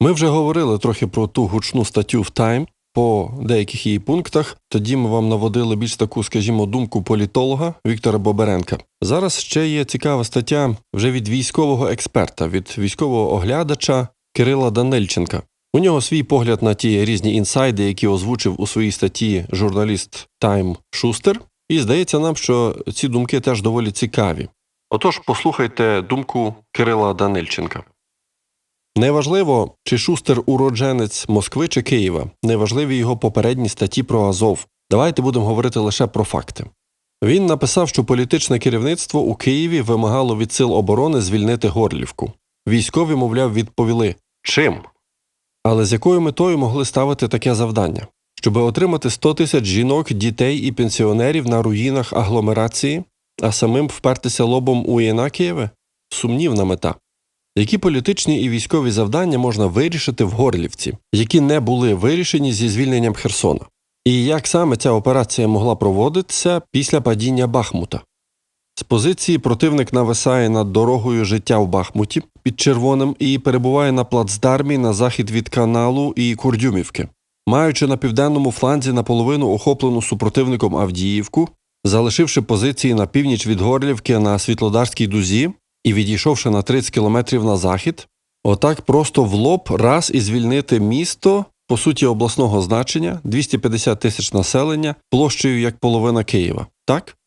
Ми вже говорили трохи про ту гучну статтю в Time по деяких її пунктах. Тоді ми вам наводили більш таку, скажімо, думку політолога Віктора Боберенка. Зараз ще є цікава стаття вже від військового експерта, від військового оглядача Кирила Данильченка. У нього свій погляд на ті різні інсайди, які озвучив у своїй статті журналіст Тайм Шустер. І здається нам, що ці думки теж доволі цікаві. Отож, послухайте думку Кирила Данильченка. Неважливо, чи Шустер уродженець Москви чи Києва, неважливі його попередні статті про Азов. Давайте будемо говорити лише про факти. Він написав, що політичне керівництво у Києві вимагало від сил оборони звільнити Горлівку. Військові, мовляв, відповіли чим? Але з якою метою могли ставити таке завдання? Щоб отримати 100 тисяч жінок, дітей і пенсіонерів на руїнах агломерації, а самим впертися лобом у Єнакієве? Сумнівна мета. Які політичні і військові завдання можна вирішити в Горлівці, які не були вирішені зі звільненням Херсона? І як саме ця операція могла проводитися після падіння Бахмута? З позиції противник нависає над дорогою життя в Бахмуті під червоним і перебуває на плацдармі на захід від каналу і Курдюмівки. Маючи на південному фланзі наполовину охоплену супротивником Авдіївку, залишивши позиції на північ від Горлівки на Світлодарській дузі і відійшовши на 30 кілометрів на захід, отак просто в лоб раз і звільнити місто, по суті, обласного значення, 250 тисяч населення, площею як половина Києва. Так?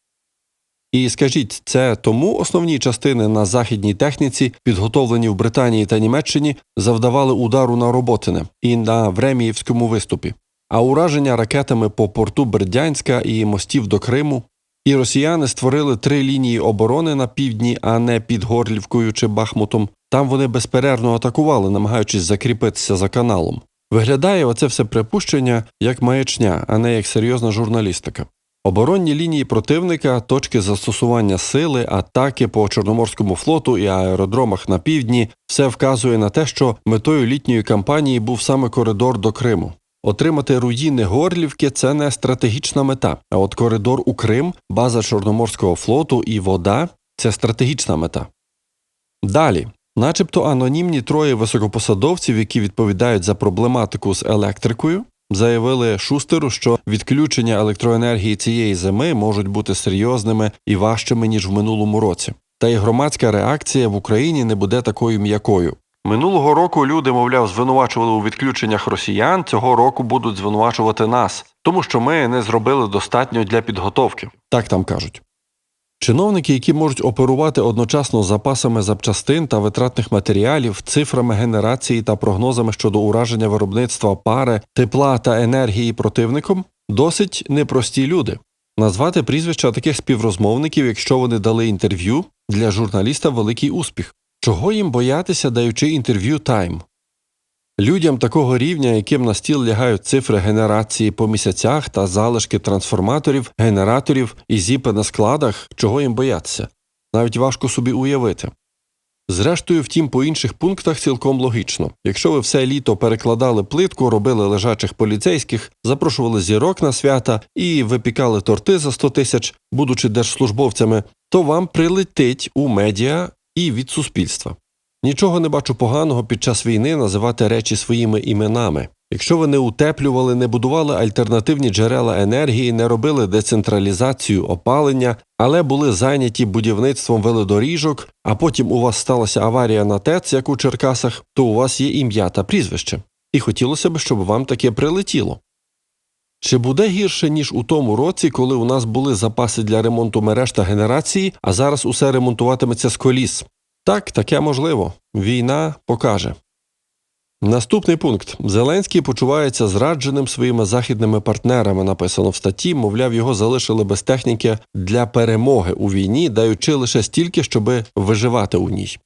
І скажіть, це тому основні частини на західній техніці, підготовлені в Британії та Німеччині, завдавали удару на Роботине і на Времіївському виступі, а ураження ракетами по порту Бердянська і мостів до Криму. І росіяни створили три лінії оборони на півдні, а не під Горлівкою чи Бахмутом. Там вони безперервно атакували, намагаючись закріпитися за каналом. Виглядає оце все припущення як маячня, а не як серйозна журналістика. Оборонні лінії противника, точки застосування сили, атаки по Чорноморському флоту і аеродромах на півдні все вказує на те, що метою літньої кампанії був саме коридор до Криму. Отримати руїни Горлівки це не стратегічна мета. А от коридор у Крим, база Чорноморського флоту і вода це стратегічна мета. Далі, начебто анонімні троє високопосадовців, які відповідають за проблематику з електрикою, заявили Шустеру, що відключення електроенергії цієї зими можуть бути серйозними і важчими ніж в минулому році. Та й громадська реакція в Україні не буде такою м'якою. Минулого року люди, мовляв, звинувачували у відключеннях росіян. Цього року будуть звинувачувати нас, тому що ми не зробили достатньо для підготовки. Так там кажуть. Чиновники, які можуть оперувати одночасно запасами запчастин та витратних матеріалів, цифрами генерації та прогнозами щодо ураження виробництва пари, тепла та енергії противником, досить непрості люди. Назвати прізвища таких співрозмовників, якщо вони дали інтерв'ю, для журналіста великий успіх. Чого їм боятися, даючи інтерв'ю Тайм? Людям такого рівня, яким на стіл лягають цифри генерації по місяцях та залишки трансформаторів, генераторів і зіпи на складах, чого їм боятися, навіть важко собі уявити. Зрештою, втім, по інших пунктах цілком логічно. Якщо ви все літо перекладали плитку, робили лежачих поліцейських, запрошували зірок на свята і випікали торти за 100 тисяч, будучи держслужбовцями, то вам прилетить у медіа і від суспільства. Нічого не бачу поганого під час війни називати речі своїми іменами. Якщо ви не утеплювали, не будували альтернативні джерела енергії, не робили децентралізацію опалення, але були зайняті будівництвом велодоріжок, а потім у вас сталася аварія на ТЕЦ, як у Черкасах, то у вас є ім'я та прізвище. І хотілося б, щоб вам таке прилетіло. Чи буде гірше, ніж у тому році, коли у нас були запаси для ремонту мереж та генерації, а зараз усе ремонтуватиметься з коліс? Так, таке можливо. Війна покаже. Наступний пункт. Зеленський почувається зрадженим своїми західними партнерами, написано в статті, мовляв, його залишили без техніки для перемоги у війні, даючи лише стільки, щоби виживати у ній.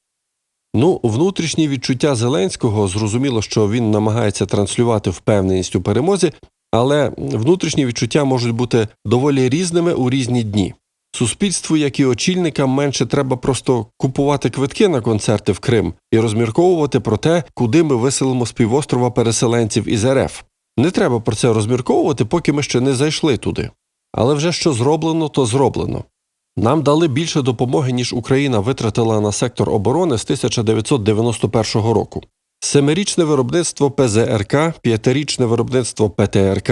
Ну, внутрішні відчуття Зеленського зрозуміло, що він намагається транслювати впевненість у перемозі, але внутрішні відчуття можуть бути доволі різними у різні дні. Суспільству, як і очільникам, менше треба просто купувати квитки на концерти в Крим і розмірковувати про те, куди ми виселимо з півострова переселенців із РФ. Не треба про це розмірковувати, поки ми ще не зайшли туди. Але вже що зроблено, то зроблено. Нам дали більше допомоги, ніж Україна витратила на сектор оборони з 1991 року. Семирічне виробництво ПЗРК, п'ятирічне виробництво ПТРК,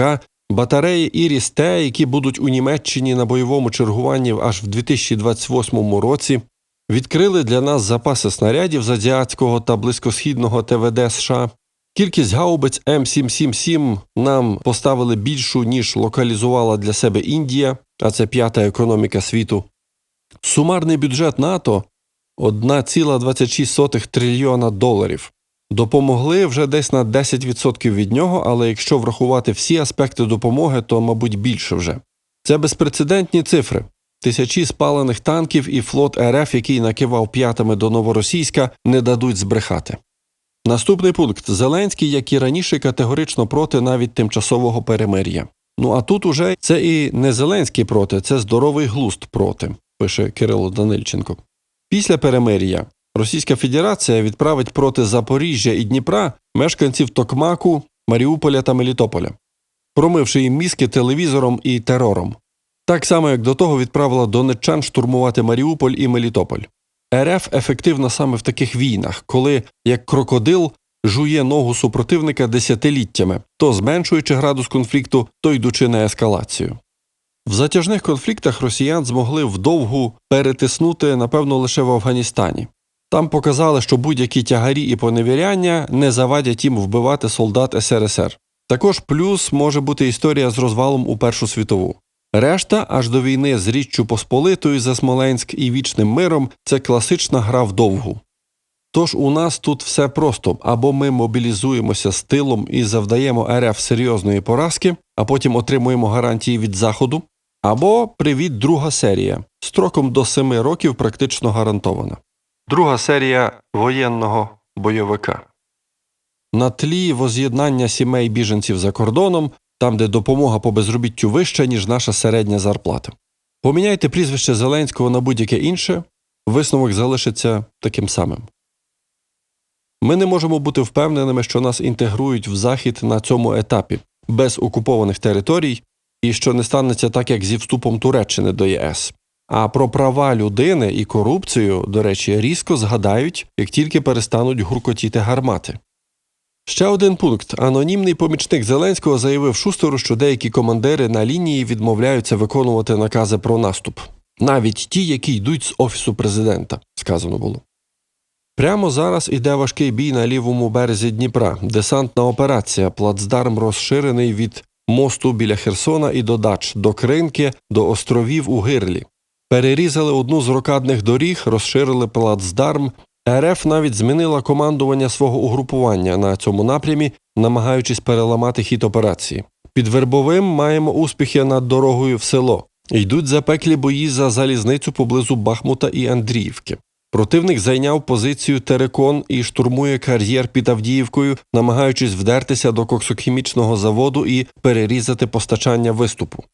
батареї Іріс Т, які будуть у Німеччині на бойовому чергуванні аж в 2028 році, відкрили для нас запаси снарядів з азіатського та близькосхідного ТВД США. Кількість гаубиць М777 нам поставили більшу, ніж локалізувала для себе Індія, а це п'ята економіка світу. Сумарний бюджет НАТО 1,26 трильйона доларів. Допомогли вже десь на 10% від нього, але якщо врахувати всі аспекти допомоги, то, мабуть, більше вже. Це безпрецедентні цифри. Тисячі спалених танків і флот РФ, який накивав п'ятами до новоросійська, не дадуть збрехати. Наступний пункт Зеленський, як і раніше, категорично проти навіть тимчасового перемир'я. Ну а тут уже це і не Зеленський проти, це здоровий глуст проти, пише Кирило Данильченко. Після перемир'я Російська Федерація відправить проти Запоріжжя і Дніпра мешканців Токмаку, Маріуполя та Мелітополя, промивши їм мізки телевізором і терором. Так само, як до того відправила донеччан штурмувати Маріуполь і Мелітополь. РФ ефективна саме в таких війнах, коли як крокодил жує ногу супротивника десятиліттями, то зменшуючи градус конфлікту, то йдучи на ескалацію. В затяжних конфліктах росіян змогли вдовгу перетиснути, напевно, лише в Афганістані. Там показали, що будь-які тягарі і поневіряння не завадять їм вбивати солдат СРСР. Також плюс може бути історія з розвалом у Першу світову. Решта аж до війни з Річчю Посполитою за Смоленськ і вічним миром це класична гра вдовгу. Тож у нас тут все просто або ми мобілізуємося з тилом і завдаємо РФ серйозної поразки, а потім отримуємо гарантії від Заходу, або привіт, друга серія строком до семи років практично гарантована. Друга серія воєнного бойовика. На тлі воз'єднання сімей біженців за кордоном, там, де допомога по безробіттю вища, ніж наша середня зарплата. Поміняйте прізвище Зеленського на будь-яке інше, висновок залишиться таким самим. Ми не можемо бути впевненими, що нас інтегрують в захід на цьому етапі без окупованих територій, і що не станеться так, як зі вступом Туреччини до ЄС. А про права людини і корупцію, до речі, різко згадають, як тільки перестануть гуркотіти гармати. Ще один пункт. Анонімний помічник Зеленського заявив Шустеру, що деякі командири на лінії відмовляються виконувати накази про наступ, навіть ті, які йдуть з офісу президента, сказано було. Прямо зараз іде важкий бій на лівому березі Дніпра, десантна операція, плацдарм розширений від мосту біля Херсона і до дач, до Кринки, до островів у Гирлі. Перерізали одну з рокадних доріг, розширили плацдарм. РФ навіть змінила командування свого угрупування на цьому напрямі, намагаючись переламати хід операції. Під Вербовим маємо успіхи над дорогою в село. Йдуть запеклі бої за залізницю поблизу Бахмута і Андріївки. Противник зайняв позицію Терекон і штурмує кар'єр під Авдіївкою, намагаючись вдертися до коксохімічного заводу і перерізати постачання виступу.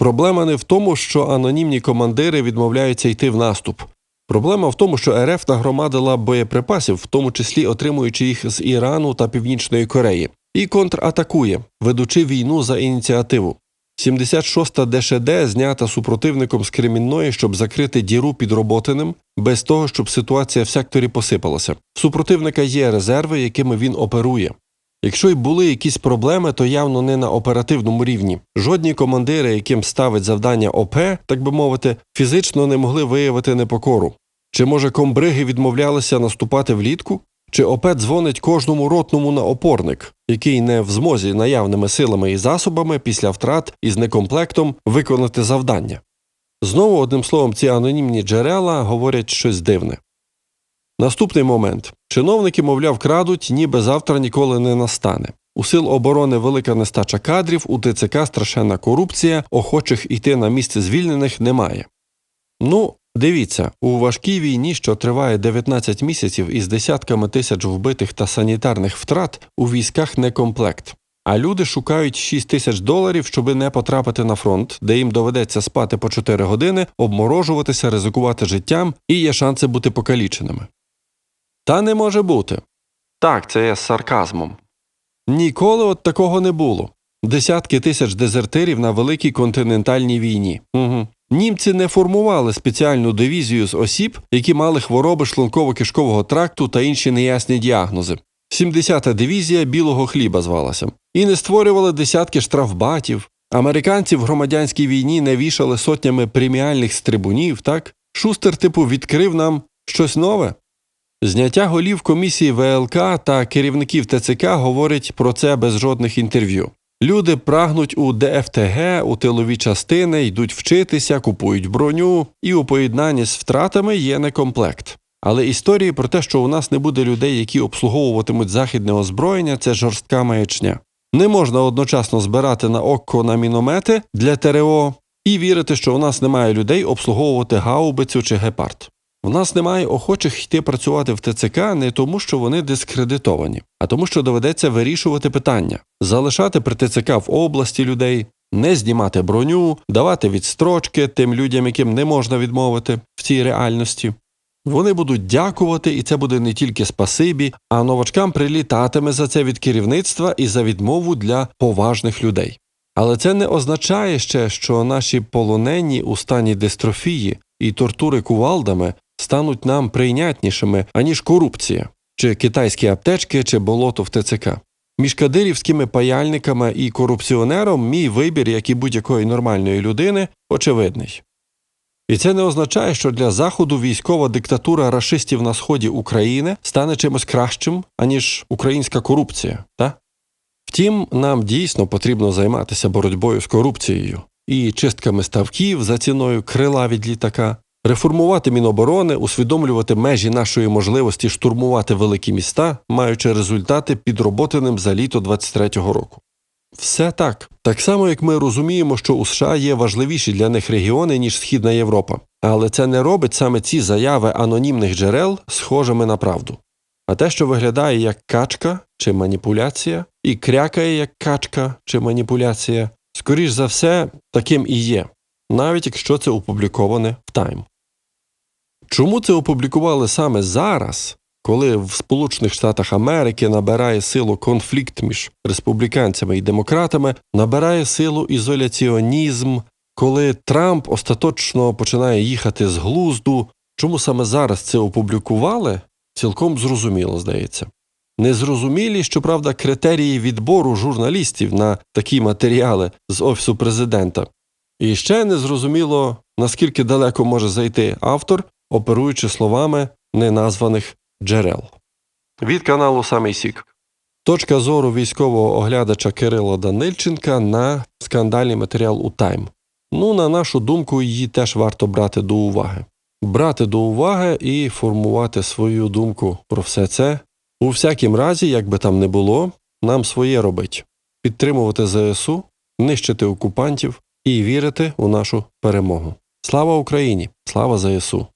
Проблема не в тому, що анонімні командири відмовляються йти в наступ. Проблема в тому, що РФ нагромадила боєприпасів, в тому числі отримуючи їх з Ірану та Північної Кореї, і контратакує, ведучи війну за ініціативу. 76-та ДШД знята супротивником з Кремінної, щоб закрити діру під Роботиним, без того, щоб ситуація в секторі посипалася. В супротивника є резерви, якими він оперує. Якщо й були якісь проблеми, то явно не на оперативному рівні. Жодні командири, яким ставить завдання ОП, так би мовити, фізично не могли виявити непокору. Чи може комбриги відмовлялися наступати влітку? Чи ОП дзвонить кожному ротному на опорник, який не в змозі наявними силами і засобами після втрат із некомплектом виконати завдання? Знову, одним словом, ці анонімні джерела говорять щось дивне. Наступний момент. Чиновники, мовляв, крадуть, ніби завтра ніколи не настане. У сил оборони велика нестача кадрів, у ТЦК страшенна корупція, охочих іти на місце звільнених немає. Ну, дивіться, у важкій війні, що триває 19 місяців із десятками тисяч вбитих та санітарних втрат, у військах не комплект. А люди шукають 6 тисяч доларів, щоби не потрапити на фронт, де їм доведеться спати по 4 години, обморожуватися, ризикувати життям і є шанси бути покаліченими. Та не може бути. Так, це я з сарказмом. Ніколи от такого не було. Десятки тисяч дезертирів на великій континентальній війні. Угу. Німці не формували спеціальну дивізію з осіб, які мали хвороби шлунково-кишкового тракту та інші неясні діагнози. 70-та дивізія білого хліба звалася, і не створювали десятки штрафбатів. Американці в громадянській війні не вішали сотнями преміальних стрибунів, так? Шустер, типу, відкрив нам щось нове. Зняття голів комісії ВЛК та керівників ТЦК говорить про це без жодних інтерв'ю. Люди прагнуть у ДФТГ, у тилові частини, йдуть вчитися, купують броню, і у поєднанні з втратами є некомплект. Але історії про те, що у нас не буде людей, які обслуговуватимуть західне озброєння, це жорстка маячня. Не можна одночасно збирати на око на міномети для ТРО і вірити, що у нас немає людей обслуговувати гаубицю чи гепард. В нас немає охочих йти працювати в ТЦК не тому, що вони дискредитовані, а тому, що доведеться вирішувати питання, залишати при ТЦК в області людей, не знімати броню, давати відстрочки тим людям, яким не можна відмовити в цій реальності. Вони будуть дякувати, і це буде не тільки спасибі, а новачкам прилітатиме за це від керівництва і за відмову для поважних людей. Але це не означає ще, що наші полонені у стані дистрофії і тортури кувалдами стануть нам прийнятнішими, аніж корупція, чи китайські аптечки, чи болото в ТЦК. Між кадирівськими паяльниками і корупціонером мій вибір, як і будь-якої нормальної людини, очевидний. І це не означає, що для Заходу військова диктатура рашистів на сході України стане чимось кращим, аніж українська корупція, та? Втім, нам дійсно потрібно займатися боротьбою з корупцією і чистками ставків за ціною крила від літака, реформувати Міноборони, усвідомлювати межі нашої можливості штурмувати великі міста, маючи результати підроботаним за літо 23-го року. Все так. Так само, як ми розуміємо, що у США є важливіші для них регіони, ніж Східна Європа. Але це не робить саме ці заяви анонімних джерел схожими на правду. А те, що виглядає як качка чи маніпуляція, і крякає як качка чи маніпуляція, скоріш за все, таким і є, навіть якщо це опубліковане в Time. Чому це опублікували саме зараз, коли в Сполучених Штатах Америки набирає силу конфлікт між республіканцями і демократами, набирає силу ізоляціонізм, коли Трамп остаточно починає їхати з глузду, чому саме зараз це опублікували, цілком зрозуміло, здається. Незрозумілі, щоправда, критерії відбору журналістів на такі матеріали з Офісу президента. І ще незрозуміло, наскільки далеко може зайти автор, оперуючи словами неназваних джерел. Від каналу Самий Сік. Точка зору військового оглядача Кирила Данильченка на скандальний матеріал у Тайм. Ну, на нашу думку, її теж варто брати до уваги. Брати до уваги і формувати свою думку про все це. У всякім разі, як би там не було, нам своє робить підтримувати ЗСУ, нищити окупантів і вірити у нашу перемогу. Слава Україні! Слава ЗСУ!